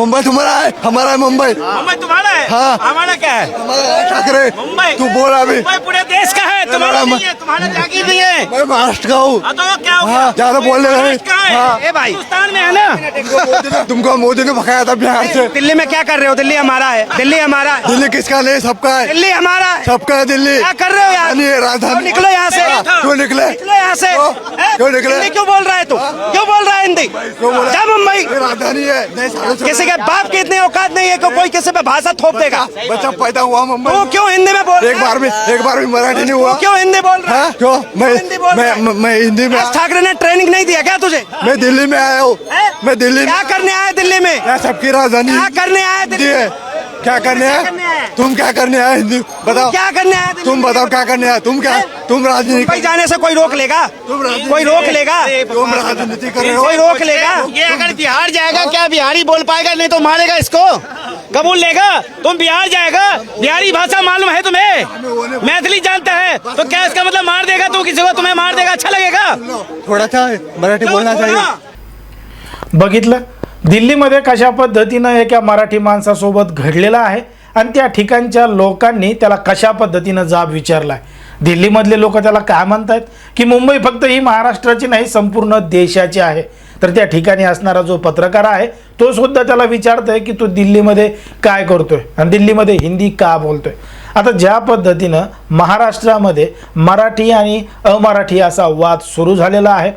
मुंबई तुम्हारा है हमारा है मुंबई। मुंबई तुम्हारा है। हाँ। हमारा क्या है? हमारा ठाकरे मुंबई। तू बोल अभी। मुंबई पूरे देश का है तुम्हारा नहीं है तुम्हारा जागीर नहीं है। मैं महाराष्ट्र का हूँ। हाँ, तो क्या हो ज़्यादा बोल रहे हैं। भाई हिंदुस्तान में है ना? तुमको मोदी ने- भगाया था बिहार से। दिल्ली में क्या कर रहे हो? दिल्ली हमारा है। दिल्ली हमारा है। दिल्ली किसका नहीं सबका है। दिल्ली हमारा है। सबका है दिल्ली। क्या कर रहे हो यार? राजधानी निकलो यहाँ से? क्यों निकले? निकलो यहाँ से। क्यों? निकले? क्यों बोल रहा है तू? क्यों बोल रहा है हिंदी? क्यों मुंबई। राजधानी है। किसी के बाप की इतनी औकात नहीं है कोई किसी पे भाषा थोप देगा बच्चा पैदा हुआ मुंबई तू। क्यों हिंदी में बोल एक बार भी एक बार भी मराठी नहीं हुआ। क्यों हिंदी बोल रहा हाँ? क्यों? मैं मैं। मैं- हिंदी में ठाकरे ने ट्रेनिंग नहीं दिया क्या तुझे? मैं दिल्ली में आया हूँ? मैं दिल्ली में क्या करने आया दिल्ली में? सबकी राजधानी क्या करने आया दिल्ली क्या करने आए? आए? तुम क्या करने आए हिंदी? बताओ। क्या करने दिल्ली तुम बताओ क्या करने आए? तुम क्या तुम राजनीति मुंबई जाने से कोई रोक लेगा? तुम कोई रोक लेगा? तुम राजनीति कर रहे हो। कोई रोक लेगा? ये अगर बिहार जाएगा क्या बिहारी बोल पाएगा? नहीं तो मारेगा इसको। कबूल लेगा? तुम बिहार जाएगा? बिहारी भाषा मालूम है तुम्हें? मैथिली जानता है। तो क्या इसका मतलब मार देगा तू किसी को? तुम्हें मार देगा? अच्छा लगेगा? थोड़ा सा मराठी बोलना चाहिए। बघितलं? दिल्लीमध्ये कशा पद्धतीनं एका मराठी माणसासोबत घडलेलं आहे आणि त्या ठिकाणच्या लोकांनी त्याला कशा पद्धतीनं जाब विचारला आहे दिल्लीमधले लोक त्याला काय म्हणतायत? की मुंबई फक्त ही महाराष्ट्राची नाही संपूर्ण देशाची आहे. तर त्या ठिकाणी असणारा जो पत्रकार आहे तो सुद्धा त्याला विचारतोय की तू दिल्लीमध्ये काय करतोय? आणि दिल्लीमध्ये हिंदी का बोलतोय? आता ज्या पद्धतीनं महाराष्ट्रामध्ये मराठी आणि अमराठी असा वाद सुरू झालेला आहे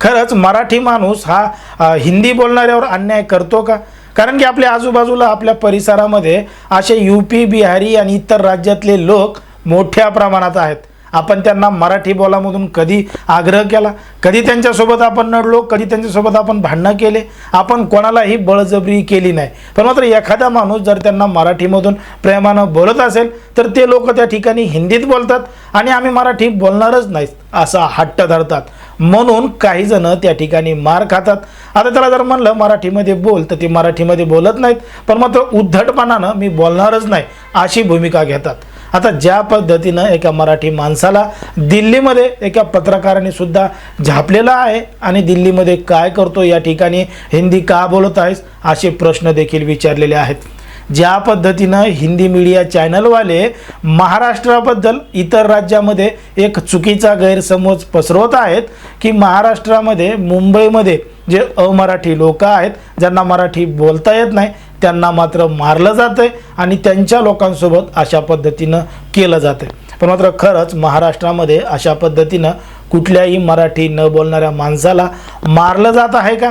खरंच मराठी माणूस हा हिंदी बोलणाऱ्यावर अन्याय करतो का? कारण की आपल्या आजूबाजूला आपल्या परिसरामध्ये असे यू पी बिहारी आणि इतर राज्यातले लोक मोठ्या प्रमाणात आहेत. आपण त्यांना मराठी बोलामधून कधी आग्रह केला? कधी त्यांच्यासोबत आपण नडलो? कधी त्यांच्यासोबत आपण भांडणं केले? आपण कोणालाही बळजबरी केली नाही. पण मात्र एखादा माणूस जर त्यांना मराठीमधून प्रेमानं बोलत असेल तर ते लोक त्या ठिकाणी हिंदीत बोलतात आणि आम्ही मराठी बोलणारच नाहीत असा हट्ट धरतात. म्हणून काही जण त्या ठिकाणी मार खातात. आता त्याला जर म्हणलं मराठीमध्ये बोल तर ते मराठीमध्ये बोलत नाहीत. पण मात्र उद्धटपणानं मी बोलणारच नाही अशी भूमिका घेतात. आता ज्या पद्धतीनं एका मराठी माणसाला दिल्लीमध्ये एका पत्रकाराने सुद्धा झापलेलं आहे आणि दिल्लीमध्ये काय करतो या ठिकाणी हिंदी का बोलत आहेस असे प्रश्न देखील विचारलेले आहेत. ज्या पद्धतीनं हिंदी मीडिया चॅनलवाले महाराष्ट्राबद्दल इतर राज्यामध्ये एक चुकीचा गैरसमज पसरवत आहेत की महाराष्ट्रामध्ये मुंबईमध्ये जे अमराठी लोक आहेत ज्यांना मराठी बोलता येत नाही त्यांना मात्र मारलं जातं आहे आणि त्यांच्या लोकांसोबत अशा पद्धतीनं केलं जातं आहे पण मात्र खरंच महाराष्ट्रामध्ये अशा पद्धतीनं कुठल्याही मराठी न बोलणाऱ्या माणसाला मारलं जात आहे का?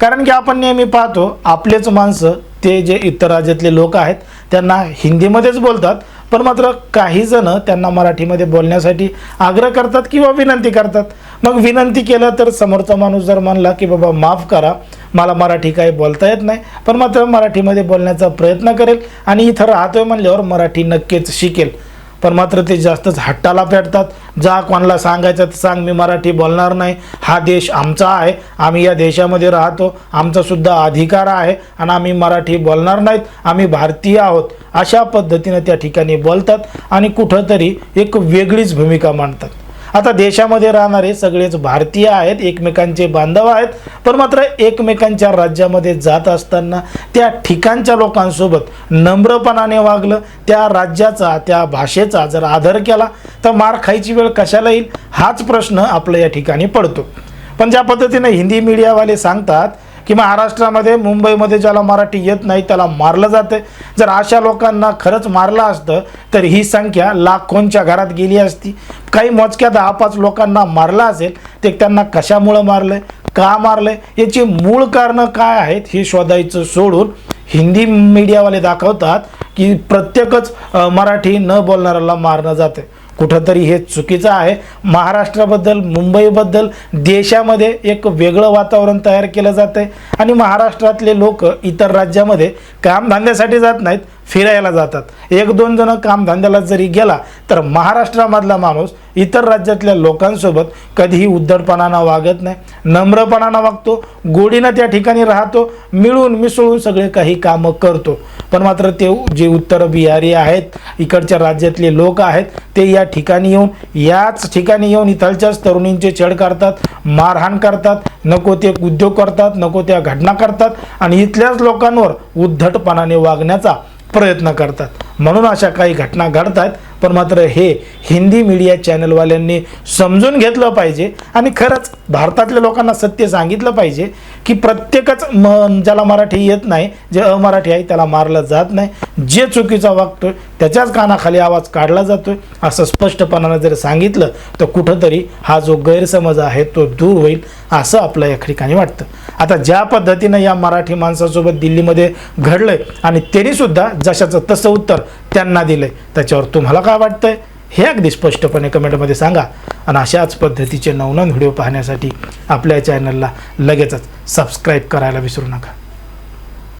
कारण की आपण नेहमी पाहतो आपलेच माणसं ते जे इतर राज्यातले लोक आहेत त्यांना हिंदीमध्येच बोलतात पण मात्र काही जण त्यांना मराठीमध्ये बोलण्यासाठी आग्रह करतात किंवा विनंती करतात. मग विनंती केलं तर समोरचा माणूस जर म्हणला की बाबा माफ करा मला मराठी काही बोलता येत नाही. पण मात्र मराठीमध्ये बोलण्याचा प्रयत्न करेल आणि इथं राहतोय म्हणल्यावर मराठी नक्कीच शिकेल. पण मात्र ते जास्तच हट्टाला पेटतात जा कोणाला सांगायचं तर सांग मी मराठी बोलणार नाही. हा देश आमचा आहे. आम्ही या देशामध्ये राहतो. आमचासुद्धा अधिकार आहे आणि आम्ही मराठी बोलणार नाहीत. आम्ही भारतीय आहोत. अशा पद्धतीनं त्या ठिकाणी बोलतात आणि कुठंतरी एक वेगळीच भूमिका मांडतात. आता देशामध्ये राहणारे सगळेच भारतीय आहेत एकमेकांचे बांधव आहेत पण मात्र एकमेकांच्या राज्यामध्ये जात असताना त्या ठिकाणच्या लोकांसोबत नम्रपणाने वागलं त्या राज्याचा त्या भाषेचा जर आदर केला तर मार खायची वेळ कशाला येईल? हाच प्रश्न आपलं या ठिकाणी पडतो. पण ज्या पद्धतीने हिंदी मीडियावाले सांगतात की महाराष्ट्रामध्ये मुंबईमध्ये ज्याला मराठी येत नाही त्याला मारलं जातं जर अशा लोकांना खरंच मारलं असतं तर ही संख्या लाखोंच्या घरात गेली असती. काही मोजक्या दहा पाच लोकांना मारलं असेल ते त्यांना कशामुळं मारलं का मारलं याची मूळ कारणं काय आहेत हे शोधायचं सोडून हिंदी मीडियावाले दाखवतात की प्रत्येकच मराठी न बोलणाऱ्याला मारणं जाते कुठंतरी हे चुकीचं आहे. महाराष्ट्राबद्दल मुंबईबद्दल देशामध्ये एक वेगळं वातावरण तयार केलं जातं आहे आणि महाराष्ट्रातले लोक इतर राज्यामध्ये कामधंद्यासाठी जात नाहीत फिरायला जातात. एक दोन जण कामधंद्याला जरी गेला तर महाराष्ट्रामधला माणूस इतर राज्यातल्या लोकांसोबत कधीही उद्धटपणानं वागत नाही. नम्रपणानं वागतो गोडीनं त्या ठिकाणी राहतो मिळून मिसळून सगळे काही कामं करतो. पण मात्र ते जे उत्तर बिहारी आहेत इकडच्या राज्यातले लोक आहेत ते या ठिकाणी येऊन याच ठिकाणी येऊन इथलच्याच तरुणींचे छेड करतात मारहाण करतात नको ते उद्योग करतात नको त्या घटना करतात आणि इथल्याच लोकांवर उद्धटपणाने वागण्याचा प्रयत्न करतात. म्हणून अशा काही घटना घडत आहेत पण मात्र हे हिंदी मीडिया चॅनलवाल्यांनी समजून घेतलं पाहिजे आणि खरंच भारतातल्या लोकांना सत्य सांगितलं पाहिजे की प्रत्येकच म ज्याला मराठी येत नाही जे अमराठी आहे त्याला मारलं जात नाही. जे चुकीचा वागतोय त्याच्याच कानाखाली आवाज काढला जातोय असं स्पष्टपणानं जर सांगितलं तर कुठंतरी हा जो गैरसमज आहे तो दूर होईल. असं आपलं या ठिकाणी वाटतं. आता ज्या पद्धतीनं या मराठी माणसासोबत दिल्लीमध्ये घडलंय आणि त्यांनीसुद्धा जशाचं तसं उत्तर त्यांना दिलंय त्याच्यावर तुम्हाला काय वाटतंय? हे अगदी स्पष्टपणे कमेंटमध्ये सांगा. आणि अशाच पद्धतीचे नवनवन व्हिडिओ पाहण्यासाठी आपल्या चॅनलला लगेचच सबस्क्राईब करायला विसरू नका.